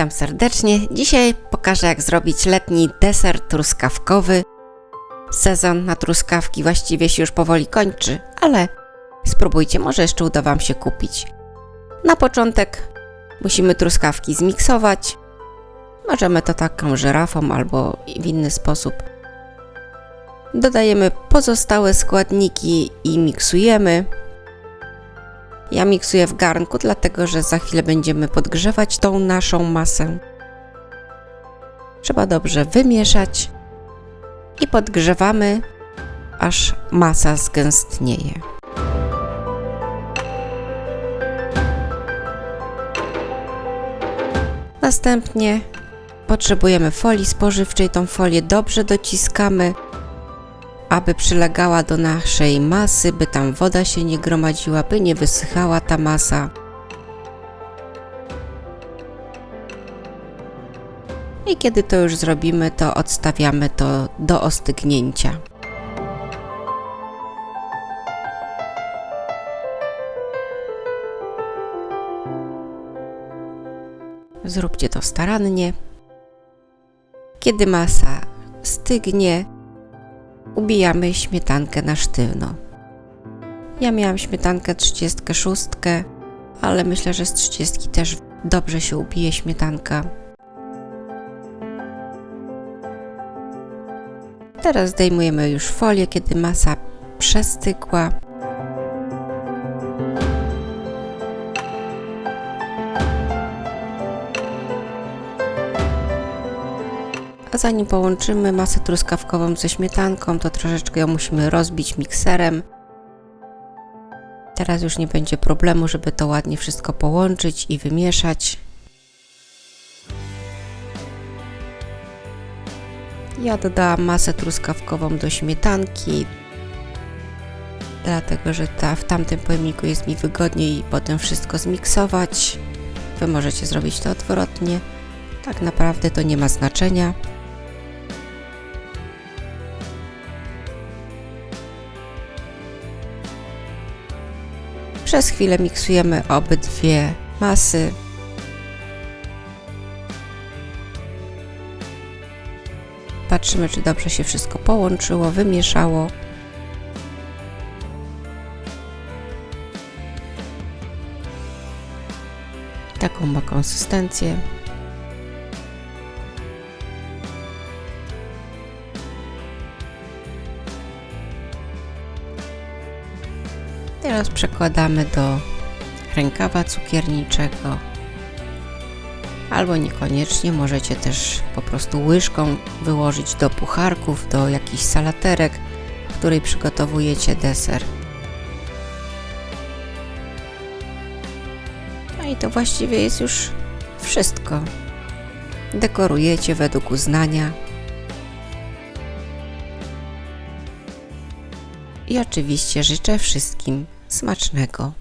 Witam serdecznie. Dzisiaj pokażę, jak zrobić letni deser truskawkowy. Sezon na truskawki właściwie się już powoli kończy, ale spróbujcie, może jeszcze uda Wam się kupić. Na początek musimy truskawki zmiksować. Możemy to taką żyrafą albo w inny sposób. Dodajemy pozostałe składniki i miksujemy. Ja miksuję w garnku, dlatego że za chwilę będziemy podgrzewać tą naszą masę. Trzeba dobrze wymieszać i podgrzewamy, aż masa zgęstnieje. Następnie potrzebujemy folii spożywczej. Tą folię dobrze dociskamy, aby przylegała do naszej masy, by tam woda się nie gromadziła, by nie wysychała ta masa. I kiedy to już zrobimy, to odstawiamy to do ostygnięcia. Zróbcie to starannie. Kiedy masa stygnie, ubijamy śmietankę na sztywno. Ja miałam śmietankę 36, ale myślę, że z 30 też dobrze się ubije śmietanka. Teraz zdejmujemy już folię, kiedy masa przestygła. A zanim połączymy masę truskawkową ze śmietanką, to troszeczkę ją musimy rozbić mikserem. Teraz już nie będzie problemu, żeby to ładnie wszystko połączyć i wymieszać. Ja dodałam masę truskawkową do śmietanki, dlatego że ta, w tamtym pojemniku jest mi wygodniej potem wszystko zmiksować. Wy możecie zrobić to odwrotnie. Tak naprawdę to nie ma znaczenia. Przez chwilę miksujemy obydwie masy. Patrzymy, czy dobrze się wszystko połączyło, wymieszało. Taką ma konsystencję. Teraz przekładamy do rękawa cukierniczego. Albo niekoniecznie, możecie też po prostu łyżką wyłożyć do pucharków, do jakichś salaterek, w której przygotowujecie deser. No i to właściwie jest już wszystko. Dekorujecie według uznania. I oczywiście życzę wszystkim smacznego.